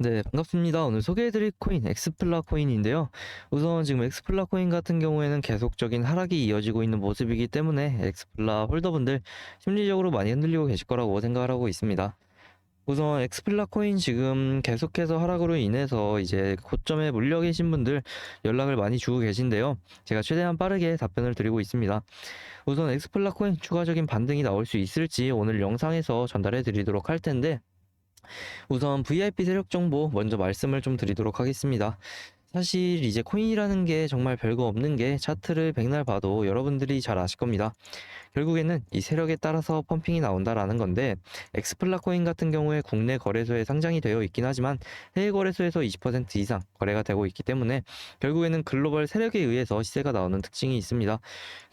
네, 반갑습니다. 오늘 소개해드릴 코인 엑스플라 코인인데요. 우선 지금 엑스플라 코인 같은 경우에는 계속적인 하락이 이어지고 있는 모습이기 때문에 엑스플라 홀더분들 심리적으로 많이 흔들리고 계실 거라고 생각을 하고 있습니다. 우선 엑스플라 코인 지금 계속해서 하락으로 인해서 이제 고점에 물려 계신 분들 연락을 많이 주고 계신데요. 제가 최대한 빠르게 답변을 드리고 있습니다. 우선 엑스플라 코인 추가적인 반등이 나올 수 있을지 오늘 영상에서 전달해 드리도록 할 텐데 우선 VIP 세력 정보 먼저 말씀을 좀 드리도록 하겠습니다. 사실 이제 코인이라는 게 정말 별거 없는 게 차트를 백날 봐도 여러분들이 잘 아실 겁니다. 결국에는 이 세력에 따라서 펌핑이 나온다라는 건데 엑스플라 코인 같은 경우에 국내 거래소에 상장이 되어 있긴 하지만 해외 거래소에서 20% 이상 거래가 되고 있기 때문에 결국에는 글로벌 세력에 의해서 시세가 나오는 특징이 있습니다.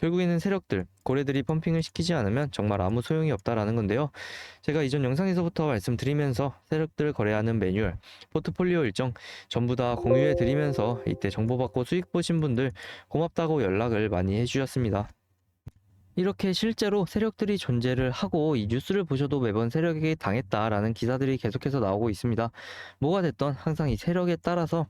결국에는 세력들, 고래들이 펌핑을 시키지 않으면 정말 아무 소용이 없다라는 건데요. 제가 이전 영상에서부터 말씀드리면서 세력들 거래하는 매뉴얼, 포트폴리오 일정 전부 다 공유해 드리면서 이때 정보받고 수익 보신 분들 고맙다고 연락을 많이 해주셨습니다. 이렇게 실제로 세력들이 존재를 하고 이 뉴스를 보셔도 매번 세력에게 당했다라는 기사들이 계속해서 나오고 있습니다. 뭐가 됐던 항상 이 세력에 따라서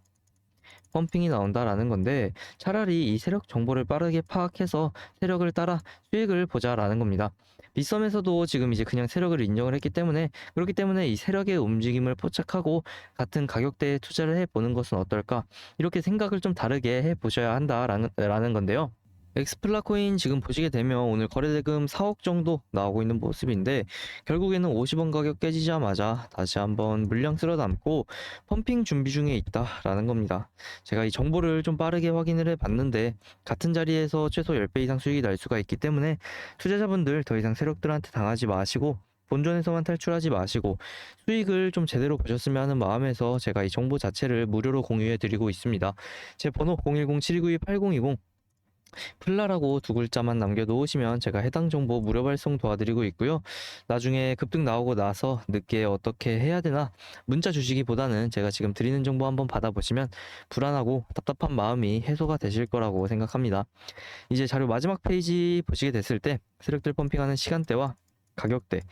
펌핑이 나온다라는 건데 차라리 이 세력 정보를 빠르게 파악해서 세력을 따라 수익을 보자라는 겁니다. 빗썸에서도 지금 이제 그냥 세력을 인정을 했기 때문에 그렇기 때문에 이 세력의 움직임을 포착하고 같은 가격대에 투자를 해보는 것은 어떨까 이렇게 생각을 좀 다르게 해보셔야 한다라는 라는 건데요. 엑스플라 코인 지금 보시게 되면 오늘 거래대금 4억 정도 나오고 있는 모습인데 결국에는 50원 가격 깨지자마자 다시 한번 물량 쓸어 담고 펌핑 준비 중에 있다라는 겁니다. 제가 이 정보를 좀 빠르게 확인을 해 봤는데 같은 자리에서 최소 10배 이상 수익이 날 수가 있기 때문에 투자자분들 더 이상 세력들한테 당하지 마시고 본전에서만 탈출하지 마시고 수익을 좀 제대로 보셨으면 하는 마음에서 제가 이 정보 자체를 무료로 공유해 드리고 있습니다. 제 번호 010-7292-8020 플라라고 두 글자만 남겨놓으시면 제가 해당 정보 무료 발송 도와드리고 있고요. 나중에 급등 나오고 나서 늦게 어떻게 해야 되나 문자 주시기보다는 제가 지금 드리는 정보 한번 받아보시면 불안하고 답답한 마음이 해소가 되실 거라고 생각합니다. 이제 자료 마지막 페이지 보시게 됐을 때 세력들 펌핑하는 시간대와 가격대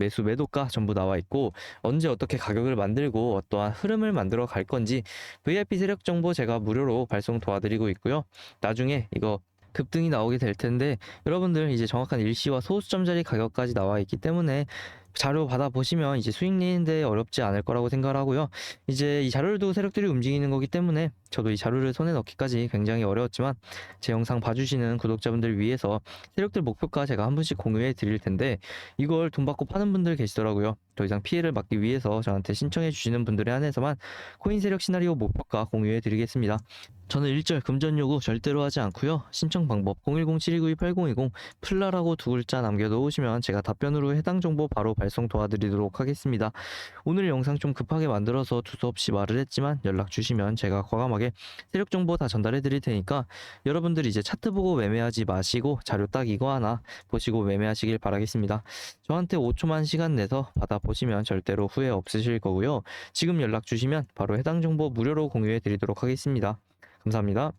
매수 매도가 전부 나와 있고 언제 어떻게 가격을 만들고 어떠한 흐름을 만들어 갈 건지 VIP 세력 정보 제가 무료로 발송 도와드리고 있고요. 나중에 이거 급등이 나오게 될 텐데 여러분들 이제 정확한 일시와 소수점짜리 가격까지 나와 있기 때문에 자료 받아 보시면 이제 수익 내는데 어렵지 않을 거라고 생각을 하고요. 이제 이 두고 세력들이 움직이는 거기 때문에 저도 이 자료를 손에 넣기까지 굉장히 어려웠지만 제 영상 봐주시는 구독자분들 위해서 세력들 목표가 제가 한 분씩 공유해 드릴 텐데 이걸 돈 받고 파는 분들 계시더라고요. 더 이상 피해를 막기 위해서 저한테 신청해 주시는 분들에 한해서만 코인 세력 시나리오 목표가 공유해 드리겠습니다. 저는 일절 금전 요구 절대로 하지 않고요. 신청 방법 010-7292-8020 플라라고 두 글자 남겨놓으시면 제가 답변으로 해당 정보 바로 발송 도와드리도록 하겠습니다. 오늘 영상 좀 급하게 만들어서 두서없이 말을 했지만 연락 주시면 제가 과감하게 세력 정보 다 전달해 드릴 테니까 여러분들 이제 차트 보고 매매하지 마시고 자료 딱 이거 하나 보시고 매매하시길 바라겠습니다. 저한테 5초만 시간 내서 받아보시면 절대로 후회 없으실 거고요. 지금 연락 주시면 바로 해당 정보 무료로 공유해 드리도록 하겠습니다. 감사합니다.